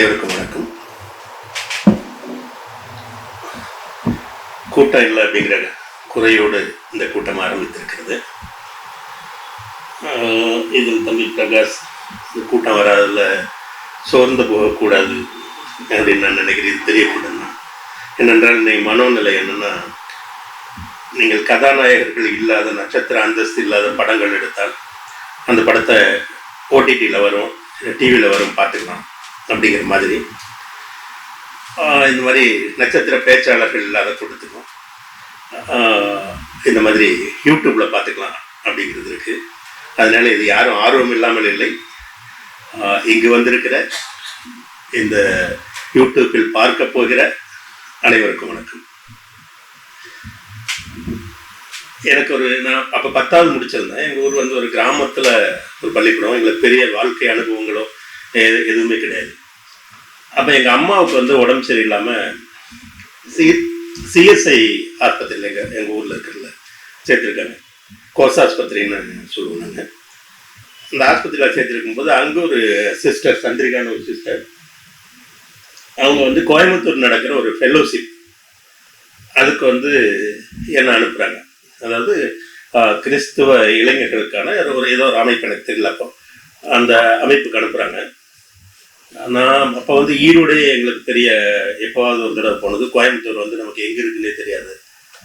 அனைவருக்கும் வணக்கம். கூட்டம் இல்லை அப்படிங்கிற குறையோடு இந்த கூட்டம் ஆரம்பித்திருக்கிறது. இதில் தம்பி பிரகாஷ் இந்த கூட்டம் வராதில் சோர்ந்து போகக்கூடாது அப்படின்னு நான் நினைக்கிறேன். இது ஏனென்றால் என்னென்றால் இன்னைக்கு மனோநிலை என்னென்னா நீங்கள் கதாநாயகர்கள் இல்லாத நட்சத்திர அந்தஸ்து இல்லாத படங்கள் எடுத்தால் அந்த படத்தை ஓடிடியில் வரும் டிவியில் வரும் பார்த்துக்கலாம். அப்படிங்கிற மாதிரி. இந்த மாதிரி நட்சத்திர பேச்சாளர்கள் இல்லாத கூட்டத்துக்கும் இந்த மாதிரி யூடியூப்பில் பார்த்துக்கலாம் அப்படிங்கிறது இருக்குது அதனால இது யாரும் ஆர்வம் இல்லாமல் இல்லை. இங்கு வந்திருக்கிற இந்த யூடியூப்பில் பார்க்க போகிற அனைவருக்கும் வணக்கம். எனக்கு ஒரு நான் அப்போ பத்தாவது முடிச்சிருந்தேன். எங்கள் ஊர் வந்து ஒரு கிராமத்தில் ஒரு பள்ளிக்கூடம். எங்களுக்கு பெரிய வாழ்க்கை அனுபவங்களோ எதுவுமே கிடையாது. அப்போ எங்கள் அம்மாவுக்கு வந்து உடம்பு சரியில்லாமல் சி சிஎஸ்ஐ ஆஸ்பத்திரியில் எங்கள் எங்கள் ஊரில் இருக்கிறதுல சேர்த்துருக்காங்க. கோஸ் ஆஸ்பத்திரின்னு சொல்லுவோம் நாங்கள் அந்த ஆஸ்பத்திரியில் சேர்த்துருக்கும் போது அங்கே ஒரு சிஸ்டர் சந்திரிகான்னு ஒரு சிஸ்டர் அவங்க வந்து கோயம்புத்தூர் நடக்கிற ஒரு ஃபெல்லோஷிப் அதுக்கு வந்து என்ன அனுப்புகிறாங்க அதாவது கிறிஸ்துவ இளைஞர்களுக்கான ஒரு ஏதோ ஒரு அமைப்பு எனக்கு தெரியல அப்போ அந்த அமைப்புக்கு அனுப்புகிறாங்க நான் அப்போ வந்து ஈரோடே எங்களுக்கு தெரிய எப்போவாவது ஒரு தடவை போனது. கோயம்புத்தூர் வந்து நமக்கு எங்கே இருக்குன்னே தெரியாது.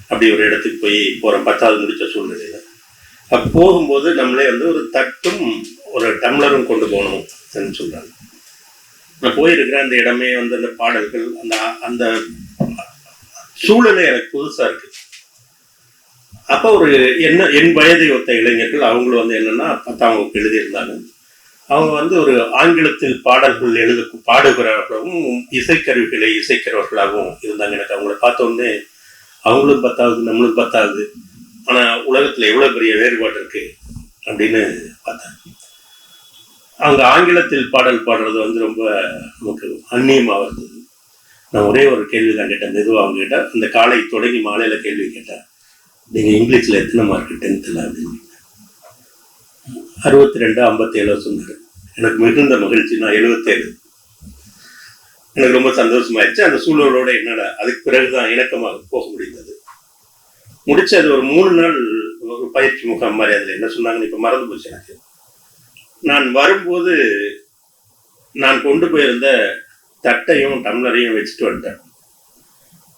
அப்படி ஒரு இடத்துக்கு போய் போகிறோம் பத்தாவது முடித்த சூழ்நிலையில். அப்போ போகும்போது நம்மளே வந்து ஒரு தட்டும் ஒரு டம்ளரும் கொண்டு போகணும்னு சொல்கிறாங்க நான் போயிருக்கிறேன். அந்த இடமே வந்து அந்த பாடல்கள் அந்த அந்த சூழலே எனக்கு புதுசாக இருக்குது அப்போ ஒரு என்ன என் வயதை ஒத்த இளைஞர்கள் அவங்களும் வந்து என்னென்னா பத்தாம் வகுப்பு எழுதியிருந்தாங்க. அவங்க வந்து ஒரு ஆங்கிலத்தில் பாடல்கள் எழுத பாடுகிறவர்களாகவும் இசைக்கருவிகளை இசைக்கிறவர்களாகவும் இருந்தாங்க. எனக்கு அவங்கள பார்த்தோன்னே அவங்களும் பத்தாவது நம்மளும் பத்தாவது ஆனால் உலகத்தில் எவ்வளோ பெரிய வேறுபாடு இருக்கு அப்படின்னு பார்த்தேன். அவங்க ஆங்கிலத்தில் பாடல் பாடுறது வந்து ரொம்ப நமக்கு அந்நியமாக இருந்தது நான் ஒரே ஒரு கேள்வி தான் கேட்டேன். மெதுவாக அவங்க கிட்ட அந்த காலை தொடங்கி மாலையில் கேள்வி கேட்டேன். நீங்கள் இங்கிலீஷில் எத்தனை மார்க் டென்த்தில் அப்படின்னு அறுபத்தி ரெண்டு ஐம்பத்தேழோ சொன்னார். எனக்கு மிகுந்த மகிழ்ச்சி. நான் எழுபத்தேழு. எனக்கு ரொம்ப சந்தோஷமாயிடுச்சு. அந்த சூழலோட என்னடா அதுக்கு பிறகுதான் இணக்கமாக போக முடிந்தது. முடிச்சு அது ஒரு மூணு நாள் ஒரு பயிற்சி முகாம் மாதிரி அதில் என்ன சொன்னாங்கன்னு இப்போ மறந்து போச்சு எனக்கு. நான் வரும்போது நான் கொண்டு போயிருந்த தட்டையும் டம்ளரையும் வச்சுட்டு வந்துட்டேன்.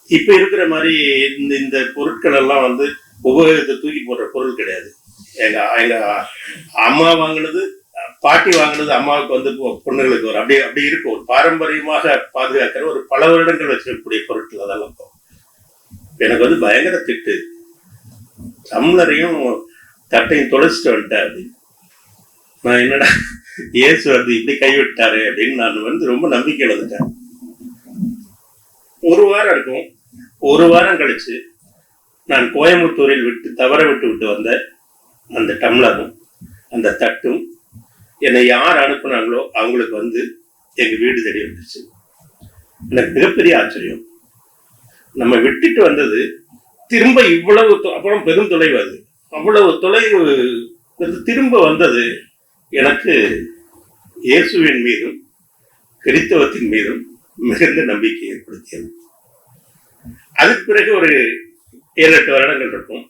இப்போ இருக்கிற மாதிரி இந்த இந்த பொருட்கள் எல்லாம் வந்து உபயோகத்தை தூக்கி போடுற பொருள் கிடையாது. எங்க எங்க அம்மா வாங்கினது பாட்டி வாங்கினது அம்மாவுக்கு வந்து பொ- பொண்ணுங்களுக்கு ஒரு அப்படி அப்படி இருக்கும். ஒரு பாரம்பரியமாக பாதுகாக்கிற ஒரு பல வருடங்கள் வச்சிருக்கக்கூடிய பொருட்கள் அதெல்லாம் எனக்கு வந்து பயங்கர திட்டு. டம்ளரையும் தட்டையும் தொலைச்சிட்டு வந்துட்டேன் அப்படின்னு நான் என்னடா இயேசு வந்து இப்படி கைவிட்டாரு அப்படின்னு நான் வந்து ரொம்ப நம்பிக்கை வந்துட்டேன் ஒரு வாரம் இருக்கும். ஒரு வாரம் கழிச்சு நான் கோயம்புத்தூரில் விட்டு தவற விட்டு விட்டு வந்த அந்த டம்ளரும் அந்த தட்டும் என்னை யார் அனுப்புனாங்களோ அவங்களுக்கு வந்து எங்க வீடு தேடி வந்துச்சு. எனக்கு மிகப்பெரிய ஆச்சரியம். நம்ம விட்டுட்டு வந்தது திரும்ப இவ்வளவு அப்புறம் பெரும் தொலைவு அது. அவ்வளவு தொலைவு திரும்ப வந்தது எனக்கு இயேசுவின் மீதும் கிறித்தவத்தின் மீதும் மிகுந்த நம்பிக்கை ஏற்படுத்தியது. அதுக்கு பிறகு ஒரு ஏழு எட்டு வருடங்கள் இருக்கும்.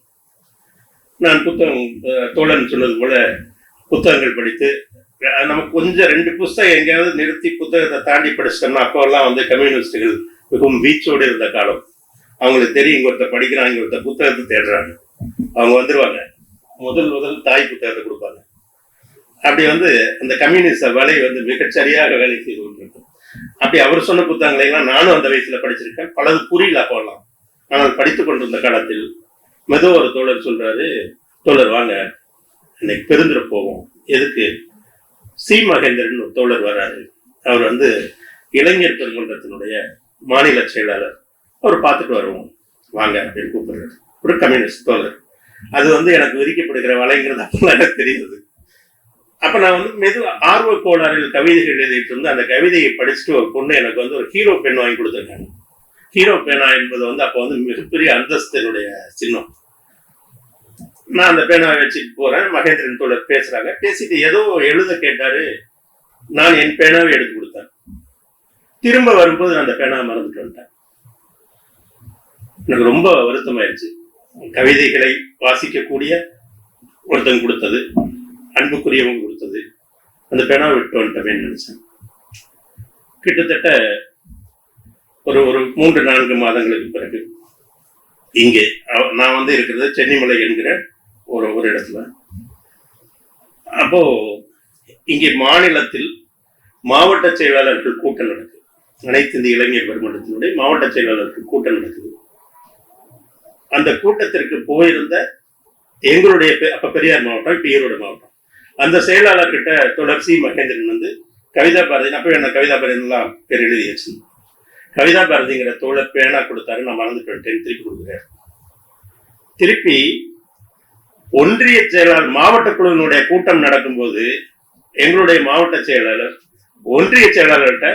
நான் புத்தகம் தோழன் சொன்னது போல புத்தகங்கள் படித்து நமக்கு கொஞ்சம் ரெண்டு புஸ்தகம் எங்கேயாவது நிறுத்தி புத்தகத்தை தாண்டி படிச்சிட்டோம்னா அப்போல்லாம் வந்து கம்யூனிஸ்டுகள் மிகவும் வீச்சோடு இருந்த காலம். அவங்களுக்கு தெரியும் இங்க ஒருத்தர் படிக்கிறாங்க ஒருத்த ஒருத்தர் புத்தகத்தை தேடுறாங்க அவங்க வந்துருவாங்க. முதல் முதல் தாய் புத்தகத்தை கொடுப்பாங்க. அப்படி வந்து அந்த கம்யூனிஸ்ட வலை வந்து மிகச்சரியாக வேலை செய்து கொண்டிருக்கும் அப்படி அவர் சொன்ன புத்தகங்களை எல்லாம் நானும் அந்த வயசுல படிச்சிருக்கேன். பலது புரியல அப்போல்லாம் ஆனால் படித்துக் கொண்டிருந்த காலத்தில் மெதுவா ஒரு தோழர் சொல்றாரு தோழர் வாங்க இன்னைக்கு பெருந்துட போவோம் எதுக்கு? சி. மகேந்திரன் ஒரு தோழர் வர்றாரு. அவர் வந்து இளைஞர் பெருமன்றத்தினுடைய மாநில செயலாளர். அவர் பார்த்துட்டு வருவோம். வாங்க அப்படின்னு கூப்பிடுறாரு. ஒரு கம்யூனிஸ்ட் தோழர். அது வந்து எனக்கு விதிக்கப்படுகிற வலைங்கிறது அப்பெல்லாம் எனக்கு தெரியுது அப்ப நான் வந்து மெது ஆர்வ கோளாறில் கவிதைகள் எழுதிட்டு இருந்து அந்த கவிதையை படிச்சுட்டு ஒரு பொண்ணு எனக்கு வந்து ஒரு ஹீரோ பென் வாங்கி கொடுத்துருக்காங்க. ஹீரோ பேனா என்பது வந்து அப்போ வந்து மிகப்பெரிய அந்தஸ்தினுடைய சின்னம். நான் அந்த பேனாவை வச்சுட்டு போறேன். மகேந்திரன் தோழர் பேசுறாங்க. பேசிட்டு ஏதோ எழுத கேட்டாரு. நான் என் பேனாவை எடுத்து கொடுத்தேன். திரும்ப வரும்போது நான் அந்த பேனாவை மறந்துட்டு வந்துட்டேன். எனக்கு ரொம்ப வருத்தமாயிருச்சு. கவிதைகளை வாசிக்கக்கூடிய ஒருத்தன் கொடுத்தது அன்புக்குரியவங்க கொடுத்தது அந்த பேனாவை விட்டு வந்துட்டவேன்னு நினைச்சேன். கிட்டத்தட்ட ஒரு ஒரு மூன்று நான்கு மாதங்களுக்கு பிறகு இங்கே நான் வந்து இருக்கிறது சென்னிமலை என்கிற ஒரு ஒரு இடத்துல. அப்போ இங்கே மாநிலத்தில் மாவட்ட செயலாளர்கள் கூட்டம் நடக்குது. அனைத்து இந்திய இளைஞர் பெருமன்றத்தினுடைய மாவட்ட செயலாளர்கள் கூட்டம் நடக்குது. அந்த கூட்டத்திற்கு போயிருந்த எங்களுடைய பெ- அப்ப பெரியார் மாவட்டம் இப்ப ஈரோடு மாவட்டம். அந்த செயலாளர்கிட்ட தொடர்ச்சி மகேந்திரன் வந்து கவிதா பாரதி அப்ப என்ன கவிதா பாரதிலாம் பேர் எழுதி வச்சிருந்தேன் கவிதா பாரதிங்கிற தோழர் பேனா கொடுத்தாரு நான் மறந்து போயிட்டேன் திருப்பி கொடுக்குறேன். திருப்பி ஒன்றிய செயலாளர் மாவட்ட குழுவினுடைய கூட்டம் நடக்கும்போது எங்களுடைய மாவட்ட செயலாளர் ஒன்றிய செயலாளர்கிட்ட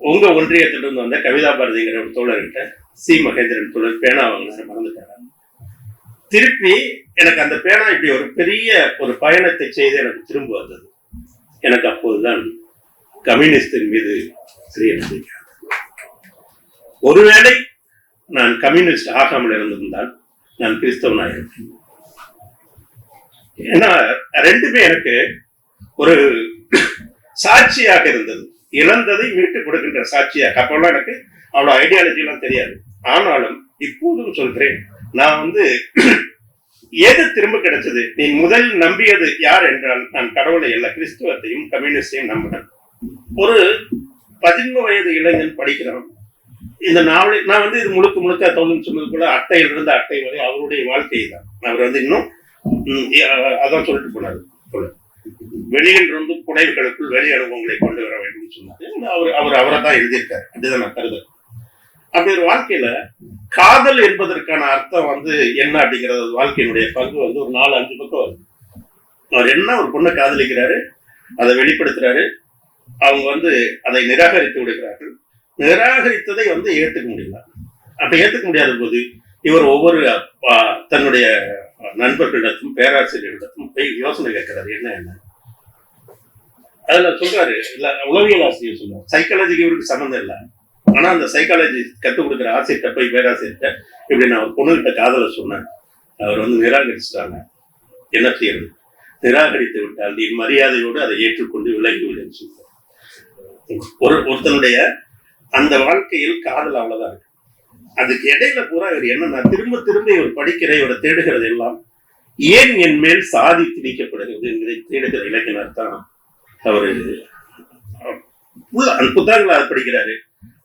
உங்க ஒன்றியத்திலிருந்து வந்த கவிதா பாரதிங்கிற ஒரு தோழர்கிட்ட சி. மகேந்திரன் தோழர் பேனா வாங்கினாரு மறந்துட்டாரு. திருப்பி எனக்கு அந்த பேனா இப்படி ஒரு பெரிய ஒரு பயணத்தை செய்து எனக்கு திரும்ப வந்தது. எனக்கு அப்போதுதான் கம்யூனிஸ்டின் மீது சிறிய நம்பிக்கை. ஒருவேளை நான் கம்யூனிஸ்ட் ஆகாமல் இருந்திருந்தால் நான் கிறிஸ்தவனாக இருப்பேன் ஏன்னா ரெண்டுமே எனக்கு ஒரு சாட்சியாக இருந்தது. இழந்ததை மீட்டு கொடுக்கின்ற சாட்சியாக. அப்பெல்லாம் எனக்கு அவ்வளோ ஐடியாலஜி எல்லாம் தெரியாது. ஆனாலும் இப்போதும் சொல்கிறேன். நான் வந்து எது திரும்ப கிடைச்சது? நீ முதல் நம்பியது யார் என்றால் நான் கடவுளை அல்ல கிறிஸ்துவத்தையும் கம்யூனிஸ்டையும் நம்பினேன் ஒரு பதினொன்று வயது இளைஞன் படிக்கிறான் இந்த நாவலை நான் வந்து இது முழுக்க முழுக்க தோணுன்னு சொன்னது கூட அட்டையிலிருந்து அட்டை வரை அவருடைய வாழ்க்கை தான். அவர் வந்து இன்னும் அதான் சொல்லிட்டு போனாரு. வெளியில் இருந்து புனைவுகளுக்குள் வெளி அனுபவங்களை கொண்டு வர வேண்டும் சொன்னாரு. அவர் அவர் அவரை தான் எழுதியிருக்காரு. அப்படிதான் நான் கருதுறேன். அப்படி ஒரு வாழ்க்கையில காதல் என்பதற்கான அர்த்தம் வந்து என்ன அப்படிங்கறது வாழ்க்கையினுடைய பங்கு வந்து ஒரு நாலு அஞ்சு பக்கம் வருது. அவர் என்ன ஒரு பொண்ணை காதலிக்கிறாரு அதை வெளிப்படுத்துறாரு அவங்க வந்து அதை நிராகரித்து விடுகிறார்கள். நிராகரித்ததை வந்து ஏற்றுக்க முடியல. அப்ப ஏற்றுக்க முடியாத போது இவர் ஒவ்வொரு தன்னுடைய நண்பர்களிடத்தும் பேராசிரியர்களிடத்தும் போய் யோசனை கேட்கிறாரு. என்ன என்ன? அதுல சொல்றாரு இல்ல உளவியல் ஆசிரியர் சொல்றாரு. சைக்காலஜிக்கு இவருக்கு சம்மந்தம் இல்லை. ஆனா அந்த சைக்காலஜி கற்றுக் கொடுக்குற ஆசிரியர்கிட்ட போய் பேராசிரியர்கிட்ட இப்படி நான் ஒரு பொண்ணுகிட்ட காதல சொன்னேன். அவர் வந்து நிராகரிச்சிட்டாங்க. என்ன செய்யறது? நிராகரித்து விட்டால் நீ மரியாதையோடு அதை ஏற்றுக்கொண்டு விலகி விடுன்னு சொல்றாரு. ஒரு ஒருத்தனுடைய அந்த வாழ்க்கையில் காதல் அவ்வளவுதான் இருக்கு. அதுக்கு இடையில பூரா இவர் என்னன்னா திரும்ப திரும்ப இவர் படிக்கிற இவரை தேடுகிறது எல்லாம் ஏன் என் மேல் சாதி திணிக்கப்படுகிறது என்பதை தேடுகிற இளைஞனர் தான் அவரு. உள்ள புத்தகங்களை அவர் படிக்கிறாரு.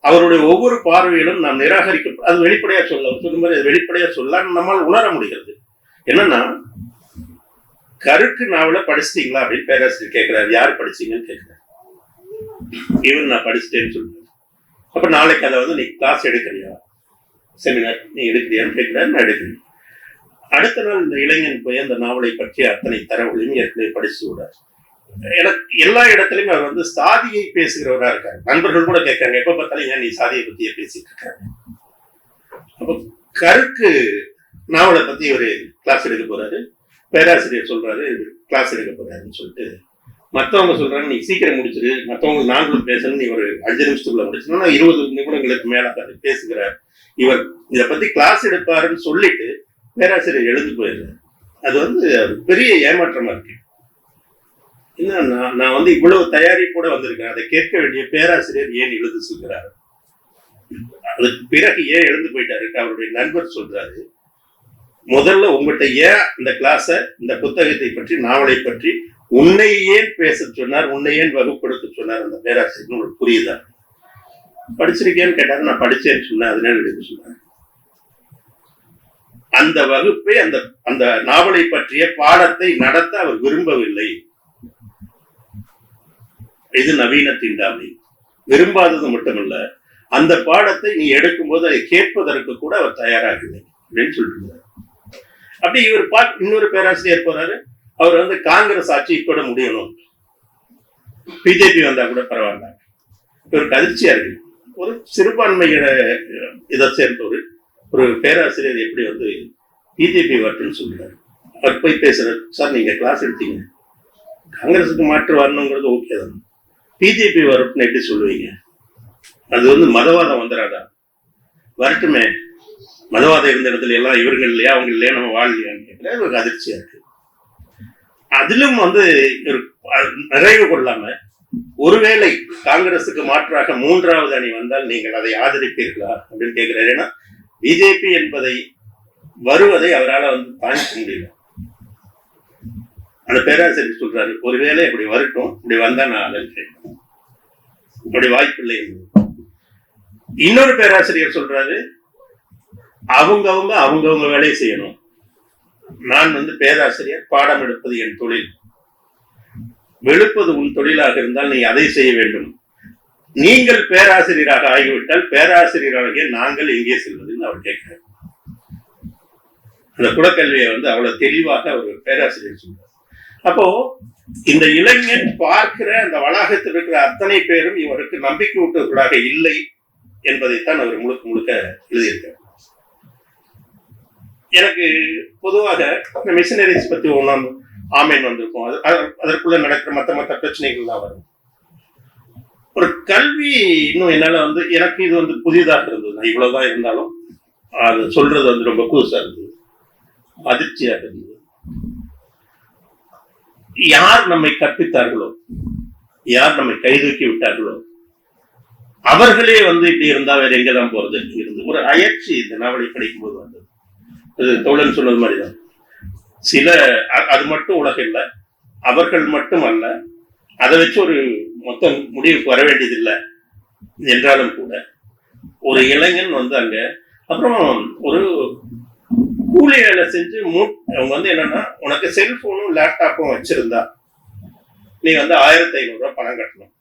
அவருடைய ஒவ்வொரு பார்வையிலும் நாம் நிராகரிக்க அது வெளிப்படையா சொல்ல அவர் மாதிரி வெளிப்படையா சொல்ல நம்மால் உணர முடிகிறது. என்னன்னா கருக்கு நாவல படிச்சிட்டீங்களா அப்படின்னு பேராசிரியர் கேட்கிறாரு. யார் படிச்சீங்கன்னு கேட்கிறாரு. இவன் நான் படிச்சிட்டேன்னு சொல்றேன் அப்ப நாளைக்கு அதை வந்து நீ கிளாஸ் எடுக்கிறியா செமினார் நீ எடுக்கிறியான்னு கேட்கிறாரு நான் எடுக்கிறேன். அடுத்த நாள் இந்த இளைஞன் போய் அந்த நாவலை பற்றி அத்தனை தரவுகளையும் ஏற்கனவே படிச்சு விடார் எனக்கு எல்லா இடத்துலயும் அவர் வந்து சாதியை பேசுகிறவரா இருக்காரு. நண்பர்கள் கூட கேட்காங்க எப்ப பார்த்தாலும் ஏன் நீ சாதியை பத்தியே பேசிட்டு இருக்காரு அப்போ கருக்கு நாவலை பத்தி ஒரு கிளாஸ் எடுக்க போறாரு பேராசிரியர் சொல்றாரு கிளாஸ் எடுக்க போறாருன்னு சொல்லிட்டு மற்றவங்க சொல்றாங்க நீ சீக்கிரம் முடிச்சிரு. மற்றவங்க நாங்களும் பேசணும் நீ ஒரு அஞ்சு நிமிஷத்துக்குள்ள முடிச்சோம்னா இருபது நிமிடங்களுக்கு மேல பேசுகிறார் இவர் இத பத்தி கிளாஸ் எடுப்பாருன்னு சொல்லிட்டு பேராசிரியர் எழுந்து போயிடுறாரு. அது வந்து பெரிய ஏமாற்றமா இருக்கு. என்ன நான் நான் வந்து இவ்வளவு தயாரிப்போட வந்திருக்கேன். அதை கேட்க வேண்டிய பேராசிரியர் ஏன் எழுந்து சொல்கிறார்? அதுக்கு பிறகு ஏன் எழுந்து போயிட்டாரு அவருடைய நண்பர் சொல்றாரு. முதல்ல உங்கள்கிட்ட ஏன் இந்த கிளாஸ இந்த புத்தகத்தை பற்றி நாவலை பற்றி உன்னை ஏன் பேச சொன்னார்? உன்னை ஏன் வகுப்படுத்த சொன்னார்? அந்த பேராசிரியர் உங்களுக்கு புரியுதா? படிச்சிருக்கேன்னு கேட்டாரு. நான் படிச்சேன்னு சொன்னேன். அதனால எடுக்க சொன்னேன் அந்த வகுப்பை அந்த அந்த நாவலை பற்றிய பாடத்தை நடத்த அவர் விரும்பவில்லை. இது நவீன தீண்டாமை. விரும்பாதது மட்டுமல்ல அந்த பாடத்தை நீ எடுக்கும்போது அதை கேட்பதற்கு கூட அவர் தயாராகவில்லை. அப்படின்னு சொல்லிட்டு அப்படி இவர் பா இன்னொரு பேராசிரியர் போறாரு. அவர் வந்து காங்கிரஸ் ஆட்சி கூட முடியணும். பிஜேபி வந்தா கூட பரவாயில்ல. இவருக்கு அதிர்ச்சியா இருக்கு. ஒரு சிறுபான்மையோட இதை சேர்ந்தவர் ஒரு பேராசிரியர் எப்படி வந்து பிஜேபி வரட்டுன்னு சொல்றாரு. அவர் போய் பேசுறாரு. சார் நீங்க கிளாஸ் எடுத்தீங்க. காங்கிரஸுக்கு மாற்று வரணுங்கிறது ஓகே தான். பிஜேபி வரட்டுன்னு எப்படி சொல்லுவீங்க? அது வந்து மதவாதம் வந்துடாதா வரட்டுமே. மதவாதம் இருந்த இடத்துல எல்லாம் இவர்கள் இல்லையா? அவங்க இல்லையா? நம்ம வாழலையான்னு கேட்கல ஒரு அதிர்ச்சியா இருக்கு. அதிலும் வந்து நிறைவு கொள்ளாம ஒருவேளை காங்கிரசுக்கு மாற்றாக மூன்றாவது அணி வந்தால் நீங்கள் அதை ஆதரிப்பீர்களா அப்படின்னு கேட்கிறாரு. ஏன்னா பிஜேபி என்பதை வருவதை அவரால் வந்து தாங்கிக்க முடியல. அந்த பேராசிரியர் சொல்றாரு ஒருவேளை இப்படி வரட்டும் இப்படி வந்தா நான் ஆதரிக்கிறேன் அப்படி வாய்ப்பில்லை இல்லை இன்னொரு பேராசிரியர் சொல்றாரு அவங்கவுங்க அவங்கவுங்க வேலையை செய்யணும். நான் வந்து பேராசிரியர் பாடம் எடுப்பது என் தொழில். வெளுப்பது உன் தொழிலாக இருந்தால் நீ அதை செய்ய வேண்டும். நீங்கள் பேராசிரியராக ஆகிவிட்டால் பேராசிரியராகிய நாங்கள் எங்கே செல்வதுன்னு அவர் கேட்கிறார். அந்த குலக்கல்வியை வந்து அவ்வளவு தெளிவாக அவர் பேராசிரியர் சொல்றார். அப்போ இந்த இளைஞன் பார்க்கிற அந்த வளாகத்தில் இருக்கிற அத்தனை பேரும் இவருக்கு நம்பிக்கை ஊட்டுவர்களாக இல்லை என்பதைத்தான் அவர் முழுக்க முழுக்க எழுதியிருக்கிறார். எனக்கு பொதுவாக இந்த மிஷினரிஸ் பத்தி ஒன்றாம் ஆமேன் வந்திருக்கும். அது அது- அதற்குள்ள நடக்கிற மற்ற மற்ற பிரச்சனைகள்லாம் வரும். ஒரு கல்வி இன்னும் என்னால் வந்து எனக்கு இது வந்து புதிதாக இருந்தது. நான் இவ்வளவுதான் இருந்தாலும் அது சொல்றது வந்து ரொம்ப புதுசாக இருந்தது. அதிர்ச்சியாக இருந்தது. யார் நம்மை கற்பித்தார்களோ யார் நம்மை கைதூக்கி விட்டார்களோ அவர்களே வந்து இப்படி இருந்தா வேற எங்க தான் போறது இருந்து ஒரு அயற்சி இந்த நாவலை படிக்கும் போது வந்தது அது தோழன் சொன்னது மாதிரிதான். சில அது மட்டும் உலகம் இல்லை அவர்கள் மட்டும் அல்ல அதை வச்சு ஒரு மொத்தம் முடிவுக்கு வர வேண்டியதில்லை. என்றாலும் கூட ஒரு இளைஞன் வந்து அங்க அப்புறம் ஒரு கூலி வேலை செஞ்சு மூ அவங்க வந்து என்னன்னா உனக்கு செல்போனும் லேப்டாப்பும் வச்சிருந்தா நீ வந்து ஆயிரத்தி ஐநூறு பணம் கட்டணும்.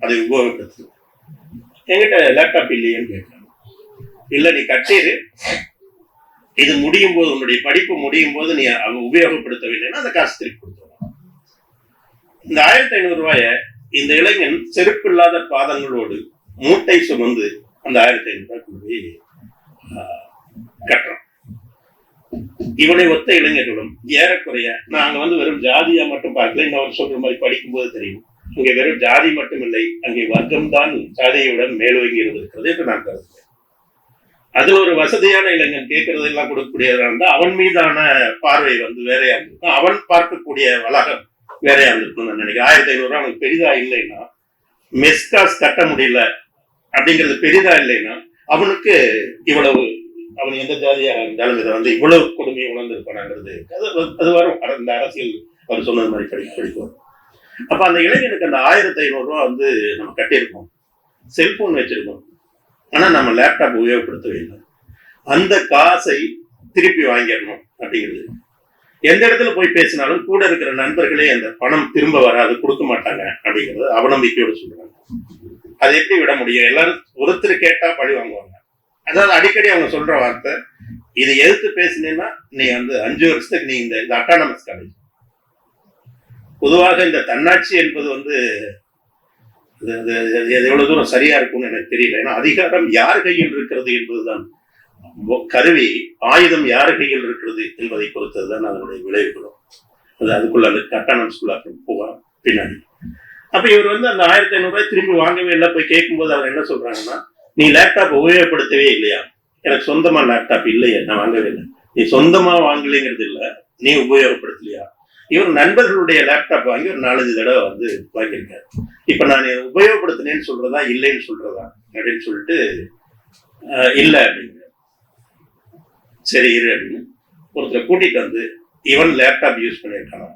அதை உபயோகப்படுத்தணும். என்கிட்ட லேப்டாப் இல்லையேன்னு கேட்கணும் இல்லை நீ கட்டிடு இது முடியும் போது உன்னுடைய படிப்பு முடியும் போது நீ அதை உபயோகப்படுத்தவில்லைன்னா அந்த காசு திருப்பி கொடுத்துருவோம் இந்த ஆயிரத்தி ஐநூறு ரூபாய இந்த இளைஞன் செருப்பு இல்லாத பாதங்களோடு மூட்டை சுமந்து அந்த ஆயிரத்தி ஐநூறு ரூபாய் கொண்டு போய் ஆஹ், கட்டுறான். இவனை ஒத்த இளைஞர்களும் ஏறக்குறைய நாங்க வந்து வெறும் ஜாதியா மட்டும் பார்க்கல இன்னொரு அவர் சொல்ற மாதிரி படிக்கும்போது தெரியும். அங்கே வெறும் ஜாதி மட்டும் இல்லை அங்கே வர்க்கம் தான் ஜாதியுடன் மேலோங்கி இருந்திருக்கிறது என்று நான் கருதுகிறேன். அது ஒரு வசதியான இளைஞன் கேட்கறதெல்லாம் கொடுக்கக்கூடியதா இருந்தா அவன் மீதான பார்வை வந்து வேறையா இருந்திருக்கும் அவன் பார்க்கக்கூடிய வளாகம் வேறையா இருந்திருக்கும் நான் நினைக்கிறேன். ஆயிரத்தி ஐநூறுரூவா அவனுக்கு பெரிதா இல்லைன்னா மெஸ்காஸ் கட்ட முடியல அப்படிங்கிறது பெரிதா இல்லைன்னா அவனுக்கு இவ்வளவு அவன் எந்த ஜாதியாக இருந்தாலும் இதை வந்து இவ்வளவு கொடுமையை உணர்ந்திருப்பானாங்கிறது அது அது வரும். அந்த அரசியல் அவர் சொன்னது மாதிரி படி படிக்கும் அப்ப அந்த இளைஞனுக்கு அந்த ஆயிரத்தி ஐநூறு ரூபா வந்து நம்ம கட்டியிருக்கோம். செல்போன் வச்சிருக்கோம். ஆனா நம்ம லேப்டாப் உபயோகப்படுத்த வேண்டும் அந்த காசை திருப்பி வாங்கிடணும் அப்படிங்கிறது. எந்த இடத்துல போய் பேசினாலும் கூட இருக்கிற நண்பர்களே அந்த பணம் திரும்ப வராது கொடுக்க மாட்டாங்க அப்படிங்கிறது அவநம்பிக்கையோட சொல்றாங்க. அதை எப்படி விட முடியும்? எல்லாரும் ஒருத்தர் கேட்டா பழி வாங்குவாங்க. அதாவது அடிக்கடி அவங்க சொல்ற வார்த்தை இதை எதிர்த்து பேசினேன்னா நீ வந்து அஞ்சு வருஷத்துக்கு நீ இந்த அட்டானமஸ் காலேஜ். பொதுவாக இந்த தன்னாட்சி என்பது வந்து எவ்வளவு தூரம் சரியா இருக்கும்னு எனக்கு தெரியல. ஏன்னா அதிகாரம் யார் கையில் இருக்கிறது என்பதுதான் கருவி ஆயுதம் யார் கையில் இருக்கிறது என்பதை பொறுத்தது தான் அதனுடைய விளைவுகளும். அது அதுக்குள்ள அந்த அட்டானமஸ்குள்ள போகலாம் பின்னாடி அப்ப இவர் வந்து அந்த ஆயிரத்தி ஐநூறு ரூபாய் திரும்பி வாங்கவே இல்லை போய் கேட்கும்போது அவர் என்ன சொல்றாங்கன்னா நீ லேப்டாப் உபயோகப்படுத்தவே இல்லையா? எனக்கு சொந்தமா லேப்டாப் இல்லையே நான் வாங்கவே இல்லை. நீ சொந்தமா வாங்கலைங்கிறது இல்ல நீ உபயோகப்படுத்தலையா? இவர் நண்பர்களுடைய லேப்டாப் வாங்கி ஒரு நாலஞ்சு தடவை வந்து வாங்கியிருக்காரு. இப்போ நான் உபயோகப்படுத்தினேன்னு சொல்றதா இல்லைன்னு சொல்றதா அப்படின்னு சொல்லிட்டு இல்லை அப்படிங்கிற அப்படிங்க சரி இரு அப்படின்னு ஒருத்தரை கூட்டிட்டு வந்து இவன் லேப்டாப் யூஸ் பண்ணியிருக்கானா.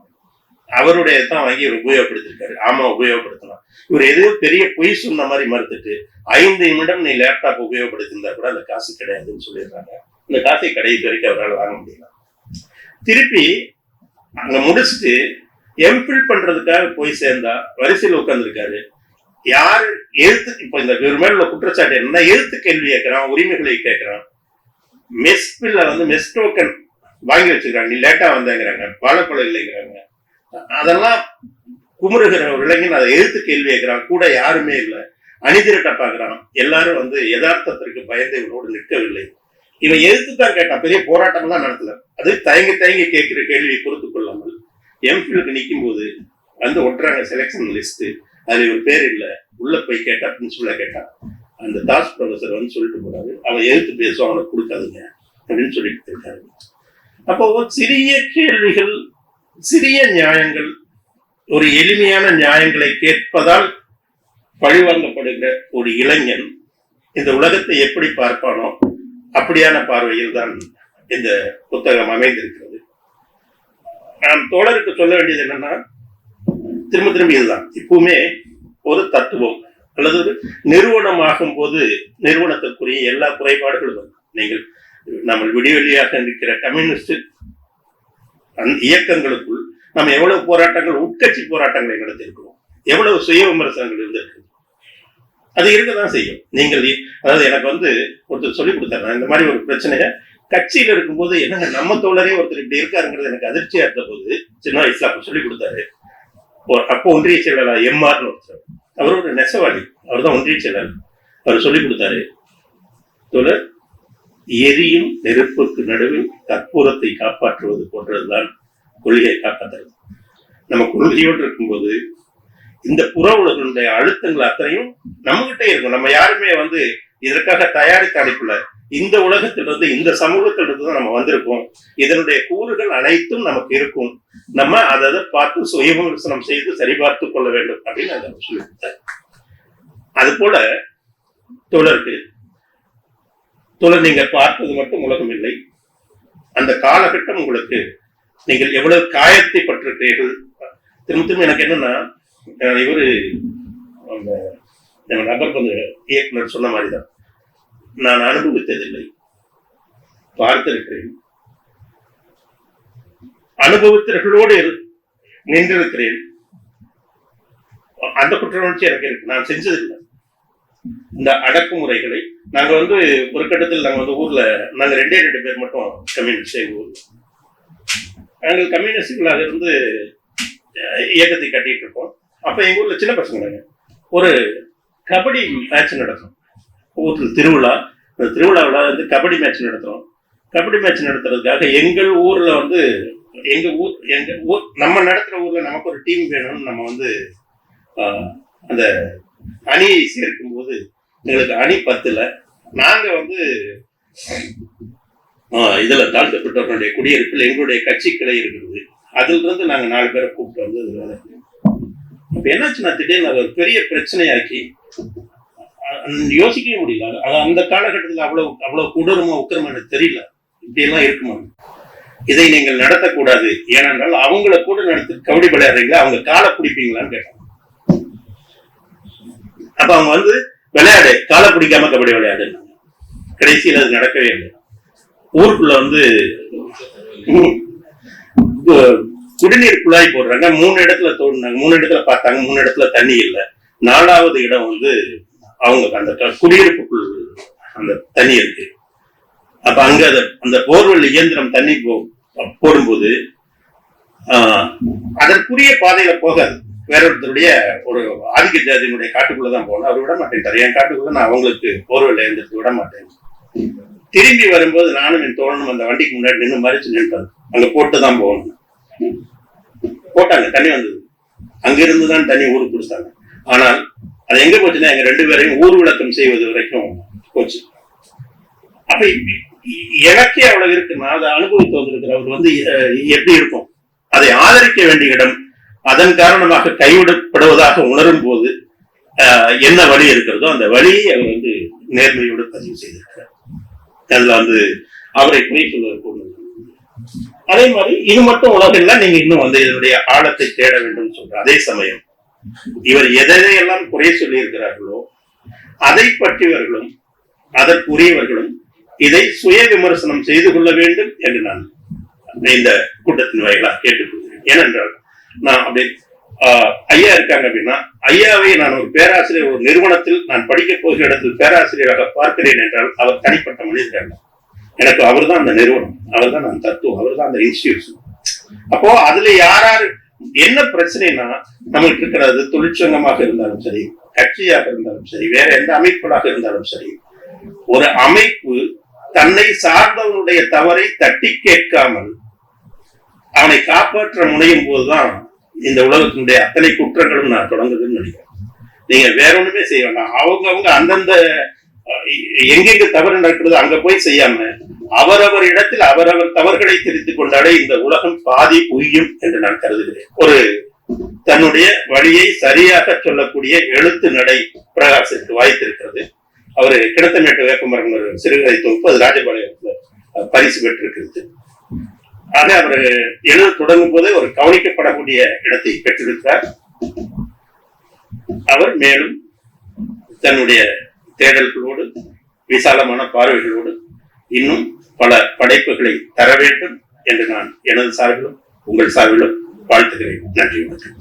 அவருடைய தான் வாங்கி இவர் உபயோகப்படுத்திருக்காரு ஆமா உபயோகப்படுத்தலாம். இவர் ஏதோ பெரிய பொய் சொன்ன மாதிரி மறுத்துட்டு ஐந்து நிமிடம் நீ லேப்டாப் உபயோகப்படுத்தியிருந்தா கூட அந்த காசு கிடையாதுன்னு சொல்லிடுறாங்க. இந்த காசை கடைசி வரைக்கும் அவரால் வாங்க முடியல. திருப்பி அங்க முடிச்சுட்டு எம்பில் பண்றதுக்காக போய் சேர்ந்தா வரிசையில் உட்கார்ந்துருக்காரு. யார் எழுத்து இப்ப இந்த இவர் மேல உள்ள குற்றச்சாட்டு என்ன? எழுத்து கேள்வி கேட்கறான் உரிமைகளை கேட்கறான். மெஸ் பில்ல வந்து மெஸ் டோக்கன் வாங்கி வச்சிருக்காங்க. நீ லேட்டா வந்தேங்கிறாங்க. வாழைப்பழம் இல்லைங்கிறாங்க. அதெல்லாம் குமுறுகிற ஒரு இளைஞன் அதை எழுத்து கேள்வி கேட்கிறான். கூட யாருமே இல்லை. அணிதிரட்ட பாக்குறான் எல்லாரும் வந்து யதார்த்தத்திற்கு பயந்து இவனோடு நிற்கவில்லை. இவன் எதிர்த்து தான் கேட்டான். பெரிய போராட்டம் தான் நடத்தல. அது தயங்கி தயங்கி கேட்கிற கேள்வியை பொறுத்து கொள்ளாமல் எம்பிலுக்கு நிற்கும் போது வந்து ஒட்டுறாங்க செலெக்ஷன் லிஸ்ட் அது இவர் பேர் இல்லை. உள்ள போய் கேட்டா பிரின்சிபல கேட்டான் அந்த தாஸ் ப்ரொஃபசர் வந்து சொல்லிட்டு போறாரு. அவன் எதிர்த்து பேசும் அவனுக்கு கொடுக்காதுங்க அப்படின்னு சொல்லிட்டு இருக்காரு அப்போ சிறிய கேள்விகள் சிறிய நியாயங்கள் ஒரு எளிமையான நியாயங்களை கேட்பதால் பழிவாங்கப்படுகிற ஒரு இளைஞன் இந்த உலகத்தை எப்படி பார்ப்பானோ அப்படியான பார்வையில் தான் இந்த புத்தகம் அமைந்திருக்கிறது. நான் தோழருக்கு சொல்ல வேண்டியது என்னன்னா திரும்ப திரும்ப இதுதான். இப்பவுமே ஒரு தத்துவம் அல்லது ஒரு நிறுவனம் ஆகும்போது நிறுவனத்திற்குரிய எல்லா குறைபாடுகளும் வரும். நீங்கள் நம்ம விடிவெளியாக இருக்கிற கம்யூனிஸ்ட் இயக்கங்களுக்குள் நம்ம எவ்வளவு போராட்டங்கள் உட்கட்சி போராட்டங்களை நடத்திருக்கிறோம் எவ்வளவு சுய விமர்சனங்கள் இருந்திருக்கு. அது இருக்க தான் செய்யும். நீங்கள் அதாவது எனக்கு வந்து ஒருத்தர் சொல்லி கொடுத்தாரு. இந்த மாதிரி ஒரு பிரச்சனையை கட்சியில இருக்கும்போது என்னங்க நம்ம தோழரே ஒருத்தர் இப்படி இருக்காருங்கிறது எனக்கு அதிர்ச்சியா இருந்த போது சின்ன வயசுல அப்ப சொல்லி கொடுத்தாரு. அப்போ ஒன்றிய செயலாளர் எம்ஆர்னு ஒருத்தர். அவர் ஒரு நெசவாளி. அவர் தான் ஒன்றிய செயலாளர். அவர் சொல்லி கொடுத்தாரு. தோழர் எரியும் நெருப்புக்கு நடுவில் கற்பூரத்தை காப்பாற்றுவது போன்றதுதான் கொள்கையை காப்பாற்றுறது. நம்ம கொள்கையோடு இருக்கும்போது இந்த புற உலகினுடைய அழுத்தங்கள் அத்தனையும் நம்மகிட்ட இருக்கும். நம்ம யாருமே வந்து இதற்காக தயாரித்த அடைப்புல இந்த உலகத்திலிருந்து இந்த சமூகத்திலிருந்து தான் நம்ம வந்திருக்கோம். இதனுடைய கூறுகள் அனைத்தும் நமக்கு இருக்கும். நம்ம அதை பார்த்து சுய விமர்சனம் செய்து சரிபார்த்து கொள்ள வேண்டும் அப்படின்னு அதை அவர் சொல்லி கொடுத்தார் அது போல தொடர்பு தொடர் நீங்க பார்ப்பது மட்டும் உலகம் இல்லை. அந்த காலகட்டம் உங்களுக்கு நீங்கள் எவ்வளவு காயத்தை பட்டிருக்கிறீர்கள். திரும்ப திரும்ப எனக்கு என்னன்னா இவர் அந்த நம்ம நபர் வந்து இயக்குனர் சொன்ன மாதிரிதான். நான் அனுபவித்ததில்லை. பார்த்திருக்கிறேன். அனுபவித்தவர்களோடு நின்றிருக்கிறேன். அந்த குற்றவுணர்ச்சி எனக்கு இருக்கு. நான் செஞ்சதில்லை. இந்த அடக்குமுறைகளை நாங்க வந்து ஒரு கட்டத்தில் நாங்க வந்து ஊர்ல நாங்க ரெண்டே ரெண்டு பேர் மட்டும் கம்யூனிஸ்ட் எங்க ஊர்ல. நாங்கள் கம்யூனிஸ்டுகளாக இருந்து இயக்கத்தை கட்டிட்டு இருக்கோம். அப்ப எங்க ஊர்ல சின்ன பசங்க ஒரு கபடி மேட்ச் நடத்துறோம் ஊரில் திருவிழா அந்த திருவிழாவில் வந்து கபடி மேட்ச் நடத்துகிறோம் கபடி மேட்ச் நடத்துறதுக்காக எங்கள் ஊரில் வந்து எங்கள் ஊர் எங்கள் ஊர் நம்ம நடத்துற ஊரில் நமக்கு ஒரு டீம் வேணும்னு நம்ம வந்து அந்த அணியை சேர்க்கும் போது எங்களுக்கு அணி பத்தில் நாங்கள் வந்து இதில் தாழ்த்தப்பட்டவர்களுடைய குடியிருப்பில் எங்களுடைய கட்சி கிளை இருக்கிறது. அதிலிருந்து நாங்கள் நாலு பேரை கூப்பிட்டு வந்து இப்ப என்னாச்சுன்னா திடீர்னு அது ஒரு பெரிய பிரச்சனையாக்கி யோசிக்கவே முடியல. அது- அந்த காலகட்டத்தில் அவ்வளவு அவ்வளவு கொடூரமா உக்கிரமா எனக்கு தெரியல. இப்படி எல்லாம் இருக்குமா? இதை நீங்கள் நடத்தக்கூடாது. ஏனென்றால் அவங்கள கூட நடத்தி கபடி விளையாடுறீங்களா? அவங்க காலை பிடிப்பீங்களான்னு கேட்டாங்க அப்ப அவங்க வந்து விளையாடு. காலை பிடிக்காம கபடி விளையாடுனாங்க கடைசியில் அது நடக்கவே இல்லை. ஊருக்குள்ள வந்து குடிநீர் குழாய் போடுறாங்க. மூணு இடத்துல தோண்டினாங்க மூணு இடத்துல பார்த்தாங்க. மூணு இடத்துல தண்ணி இல்லை. நாலாவது இடம் வந்து அவங்க அந்த குடியிருப்புக்குள் அந்த தண்ணி இருக்கு. அப்ப அங்க அந்த அந்த போர்வெல் இயந்திரம் தண்ணி போ- போடும்போது ஆஹ், அதற்குரிய பாதையில போகாது. வேற ஒருத்தருடைய ஒரு ஆதிக்க ஜாதியினுடைய காட்டுக்குள்ளதான் போகணும். அவர் விட மாட்டேன் என் காட்டுக்குள்ள நான் அவங்களுக்கு போர்வெல் இயந்திரத்துக்கு விட மாட்டேன். திரும்பி வரும்போது நானும் என் தோழனும் அந்த வண்டிக்கு முன்னாடி நின்று மறிச்சு நின்றாங்க அங்க போட்டு தான் போகணும். போட்டாங்க தண்ணி வந்தது. அங்கிருந்து தான் தண்ணி ஊருக்கு கொடுத்தாங்க ஆனால் அது எங்க போச்சுன்னா எங்க ரெண்டு பேரையும் ஊர் விளக்கம் செய்வது வரைக்கும் போச்சு. அப்ப எனக்கே அவ்வளவு இருக்கு. நான் அதை அனுபவித்து வந்திருக்கிறவர் வந்து எப்படி இருக்கும்? அதை ஆதரிக்க வேண்டிய இடம் அதன் காரணமாக கைவிடப்படுவதாக உணரும் போது அஹ், என்ன வழி இருக்கிறதோ அந்த வழியை அவர் வந்து நேர்மையோடு பதிவு செய்திருக்கிறார். அதுல வந்து அவரை குறை சொல்வதற்கு அதே மாதிரி இது மட்டும் உலகம் நீங்க இன்னும் வந்து இதனுடைய ஆழத்தை தேட வேண்டும் சொல்ற அதே சமயம் இவர் எதையெல்லாம் குறை சொல்லி இருக்கிறார்களோ அதை பற்றியவர்களும் அதற்குரியவர்களும் இதை சுய விமர்சனம் செய்து கொள்ள வேண்டும் என்று நான் இந்த கூட்டத்தின் வாயிலாக கேட்டுக்கொள்கிறேன். ஏனென்றால் நான் அப்படி ஆஹ், ஐயா இருக்காங்க அப்படின்னா ஐயாவை நான் ஒரு பேராசிரியர் ஒரு நிறுவனத்தில் நான் படிக்கப் போகிற இடத்தில் பேராசிரியராக பார்க்கிறேன் என்றால் அவர் தனிப்பட்ட மனிதர்கள் எனக்கு அவர் தான் அந்த நிறுவனம். அவர்தான் அந்த தத்துவம். அவர்தான் அந்த இன்ஸ்டியூஷன் அப்போ அதுல யாராரு என்ன பிரச்சனைனா நமக்கு இருக்கிறது தொழிற்சங்கமாக இருந்தாலும் சரி கட்சியாக இருந்தாலும் சரி வேற எந்த அமைப்புகளாக இருந்தாலும் சரி ஒரு அமைப்பு தன்னை சார்ந்தவனுடைய தவறை தட்டி கேட்காமல் அவனை காப்பாற்ற முனையும் போதுதான் இந்த உலகத்தினுடைய அத்தனை குற்றங்களும் நான் தொடங்குதுன்னு நினைக்கிறேன். நீங்க வேற ஒண்ணுமே செய்ய வேண்டாம். அவங்க அவங்க அந்தந்த எங்கெங்க தவறு நடக்கிறது அங்க போய் செய்யாம அவரவர் இடத்தில் அவரவர் தவறுகளை திருத்திக் கொண்டாலே இந்த உலகம் பாதி உய்யும் என்று நான் கருதுகிறேன். ஒரு தன்னுடைய வழியை சரியாக சொல்லக்கூடிய எழுத்து நடை பிரகாசிற்கு வாய்த்திருக்கிறது. அவர் கிடத்தமேட்டு வேப்பமரம் ஒரு சிறுகதை தொகுப்பு அது ராஜபாளையத்தில் பரிசு பெற்றிருக்கிறது. ஆக அவர் எழுத தொடங்கும் போதே ஒரு கவனிக்கப்படக்கூடிய இடத்தை பெற்றிருக்கிறார். அவர் மேலும் தன்னுடைய தேடல்களோடு விசாலமான பார்வைகளோடு இன்னும் பல படைப்புகளை தர வேண்டும் என்று நான் எனது சார்பிலும் உங்கள் சார்பிலும் வாழ்த்துகிறேன். நன்றி வணக்கம்.